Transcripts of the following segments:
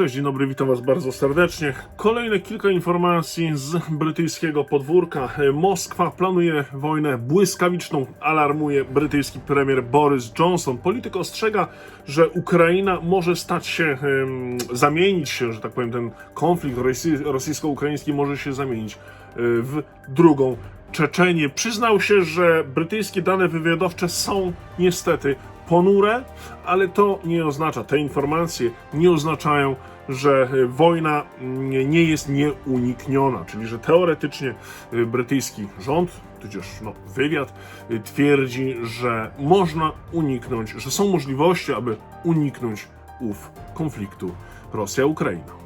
Cześć, dzień dobry, witam Was bardzo serdecznie. Kolejne kilka informacji z brytyjskiego podwórka. Moskwa planuje wojnę błyskawiczną, alarmuje brytyjski premier Boris Johnson. Polityk ostrzega, że Ukraina może stać się, zamienić się, że tak powiem, ten konflikt rosy- rosyjsko-ukraiński może się zamienić e, w drugą Czeczenię. Przyznał się, że brytyjskie dane wywiadowcze są niestety ponure, ale to nie oznacza, te informacje nie oznaczają, że e, wojna nie jest nieunikniona, czyli że teoretycznie e, brytyjski rząd, tudzież no, wywiad e, twierdzi, że można uniknąć, że są możliwości, aby uniknąć ów konfliktu Rosja-Ukraina.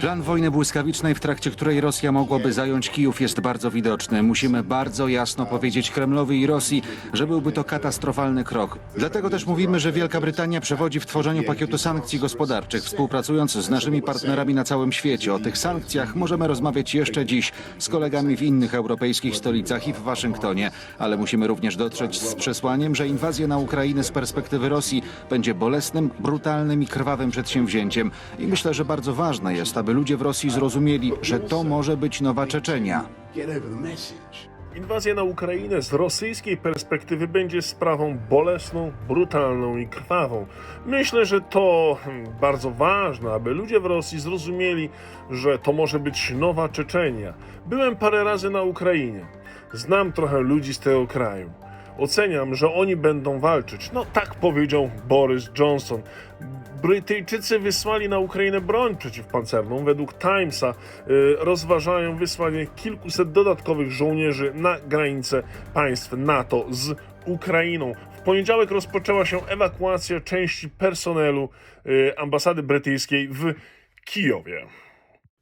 Plan wojny błyskawicznej, w trakcie której Rosja mogłaby zająć Kijów, jest bardzo widoczny. Musimy bardzo jasno powiedzieć Kremlowi i Rosji, że byłby to katastrofalny krok. Dlatego też mówimy, że Wielka Brytania przewodzi w tworzeniu pakietu sankcji gospodarczych, współpracując z naszymi partnerami na całym świecie. O tych sankcjach możemy rozmawiać jeszcze dziś z kolegami w innych europejskich stolicach i w Waszyngtonie, ale musimy również dotrzeć z przesłaniem, że inwazja na Ukrainę z perspektywy Rosji będzie bolesnym, brutalnym i krwawym przedsięwzięciem. I myślę, że bardzo ważne jest, aby ludzie w Rosji zrozumieli, że to może być nowa Czeczenia. Inwazja na Ukrainę z rosyjskiej perspektywy będzie sprawą bolesną, brutalną i krwawą. Myślę, że to hmm, bardzo ważne, aby ludzie w Rosji zrozumieli, że to może być nowa Czeczenia. Byłem parę razy na Ukrainie. Znam trochę ludzi z tego kraju. Oceniam, że oni będą walczyć. No tak powiedział Boris Johnson. Brytyjczycy wysłali na Ukrainę broń przeciwpancerną. Według Timesa y, rozważają wysłanie kilkuset dodatkowych żołnierzy na granicę państw NATO z Ukrainą. W poniedziałek rozpoczęła się ewakuacja części personelu y, ambasady brytyjskiej w Kijowie.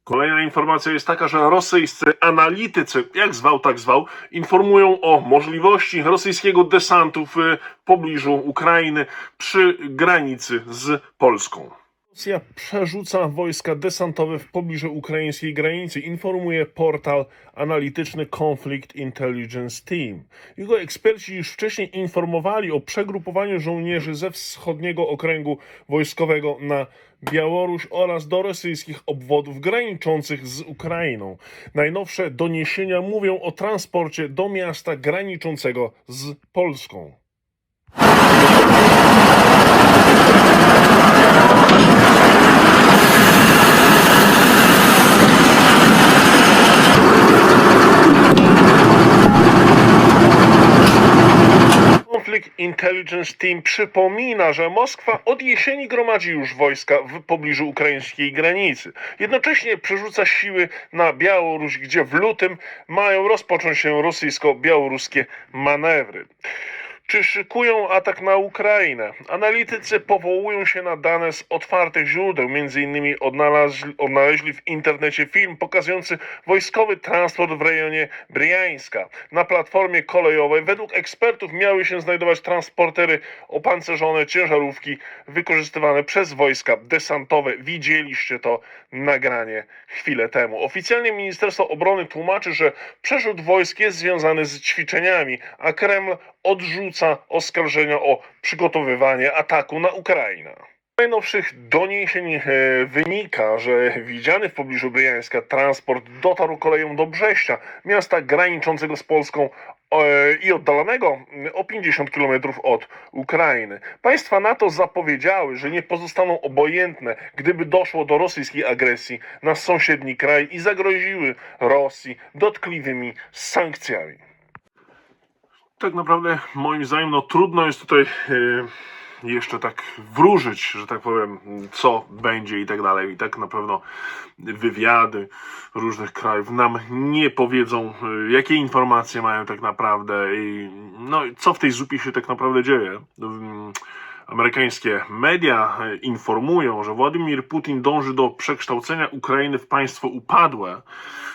Kolejna informacja jest taka, że rosyjscy analitycy, jak zwał, tak zwał, informują o możliwości rosyjskiego desantu w pobliżu Ukrainy przy granicy z Polską. Rosja przerzuca wojska desantowe w pobliżu ukraińskiej granicy, informuje portal analityczny Conflict Intelligence Team. Jego eksperci już wcześniej informowali o przegrupowaniu żołnierzy ze wschodniego okręgu wojskowego na Białoruś oraz do rosyjskich obwodów graniczących z Ukrainą. Najnowsze doniesienia mówią o transporcie do miasta graniczącego z Polską. Conflict Intelligence Team przypomina, że Moskwa od jesieni gromadzi już wojska w pobliżu ukraińskiej granicy. Jednocześnie przerzuca siły na Białoruś, gdzie w lutym mają rozpocząć się rosyjsko-białoruskie manewry. Czy szykują atak na Ukrainę? Analitycy powołują się na dane z otwartych źródeł. Między innymi odnalazli, odnaleźli w internecie film pokazujący wojskowy transport w rejonie Briańska. Na platformie kolejowej według ekspertów miały się znajdować transportery opancerzone, ciężarówki wykorzystywane przez wojska desantowe. Widzieliście to nagranie chwilę temu. Oficjalnie Ministerstwo Obrony tłumaczy, że przerzut wojsk jest związany z ćwiczeniami, a Kreml odrzuca oskarżenia o przygotowywanie ataku na Ukrainę. Z najnowszych doniesień e, wynika, że widziany w pobliżu Bryjańska transport dotarł koleją do Brześcia, miasta graniczącego z Polską e, i oddalonego o 50 km od Ukrainy. Państwa NATO zapowiedziały, że nie pozostaną obojętne, gdyby doszło do rosyjskiej agresji na sąsiedni kraj i zagroziły Rosji dotkliwymi sankcjami tak naprawdę moim zdaniem no, trudno jest tutaj e, jeszcze tak wróżyć, że tak powiem, co będzie i tak dalej. I tak na pewno wywiady różnych krajów nam nie powiedzą, e, jakie informacje mają tak naprawdę i no, co w tej zupie się tak naprawdę dzieje. Amerykańskie media e, informują, że Władimir Putin dąży do przekształcenia Ukrainy w państwo upadłe.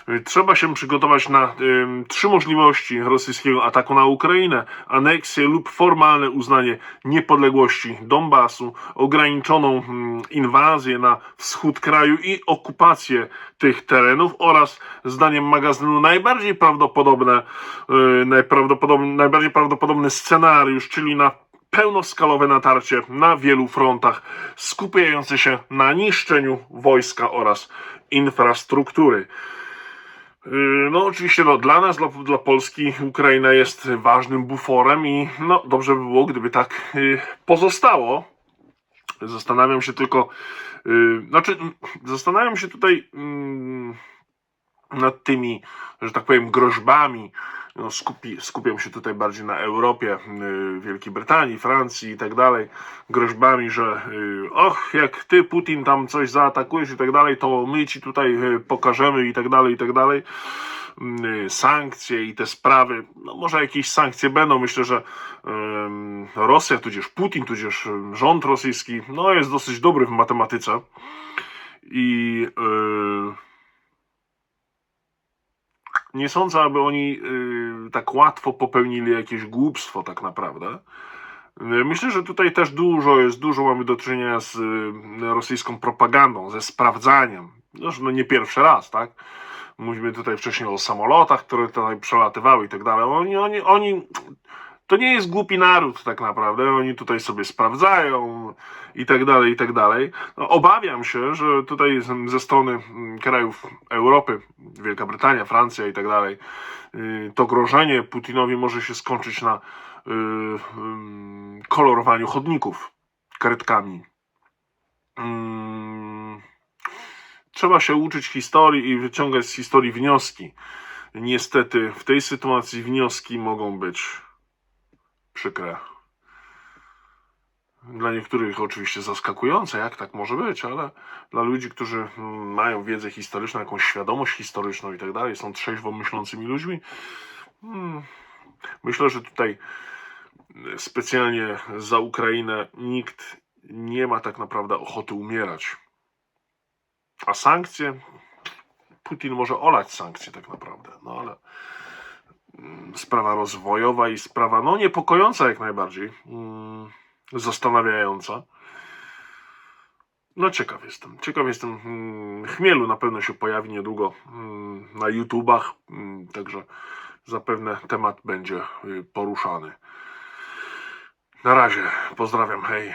E, Trzeba się przygotować na em, trzy możliwości rosyjskiego ataku na Ukrainę: aneksję lub formalne uznanie niepodległości Donbasu, ograniczoną mm, inwazję na wschód kraju i okupację tych terenów oraz zdaniem magazynu najbardziej prawdopodobne, e, najprawdopodobny, najbardziej prawdopodobny scenariusz, czyli na pełnoskalowe natarcie na wielu frontach, skupiające się na niszczeniu wojska oraz infrastruktury. Yy, No oczywiście no, dla nas, dla, dla Polski Ukraina jest ważnym buforem i no dobrze by było, gdyby tak yy, pozostało. Zastanawiam się tylko, yy, znaczy zastanawiam się tutaj mm, nad tymi, że tak powiem, groźbami. No, skupi, skupiam się tutaj bardziej na Europie, yy, Wielkiej Brytanii, Francji i tak dalej. Groźbami, że yy, och, jak ty Putin tam coś zaatakujesz i tak dalej, to my ci tutaj yy, pokażemy i tak dalej, i tak dalej. Sankcje i te sprawy. No może jakieś sankcje będą. Myślę, że Rosja, tudzież Putin, tudzież rząd rosyjski, no jest dosyć dobry w matematyce. I nie sądzę, aby oni tak łatwo popełnili jakieś głupstwo tak naprawdę. Yy, Myślę, że tutaj też dużo jest, dużo mamy do czynienia z y, rosyjską propagandą, ze sprawdzaniem. No, że no nie pierwszy raz, tak? Mówimy tutaj wcześniej o samolotach, które tutaj przelatywały i tak dalej. Oni, oni, oni, to nie jest głupi naród tak naprawdę. Oni tutaj sobie sprawdzają i tak dalej, i tak dalej. No, obawiam się, że tutaj ze strony mm, krajów Europy, Wielka Brytania, Francja i tak dalej, y, to grożenie Putinowi może się skończyć na y, ym, kolorowaniu chodników karetkami. Mm, Trzeba się uczyć historii i wyciągać z historii wnioski. Niestety w tej sytuacji wnioski mogą być przykre. Dla niektórych oczywiście zaskakujące, jak tak może być, ale dla ludzi, którzy mają wiedzę historyczną, jakąś świadomość historyczną i tak dalej, są trzeźwo myślącymi ludźmi, mm, myślę, że tutaj specjalnie za Ukrainę nikt nie ma tak naprawdę ochoty umierać. A sankcje? Putin może olać sankcje tak naprawdę, no ale sprawa rozwojowa i sprawa, no niepokojąca jak najbardziej, mm, zastanawiająca. No ciekaw jestem, ciekaw jestem. mm, Chmielu na pewno się pojawi niedługo mm, na YouTubach, mm, także zapewne temat będzie y, poruszany. Na razie, pozdrawiam, hej.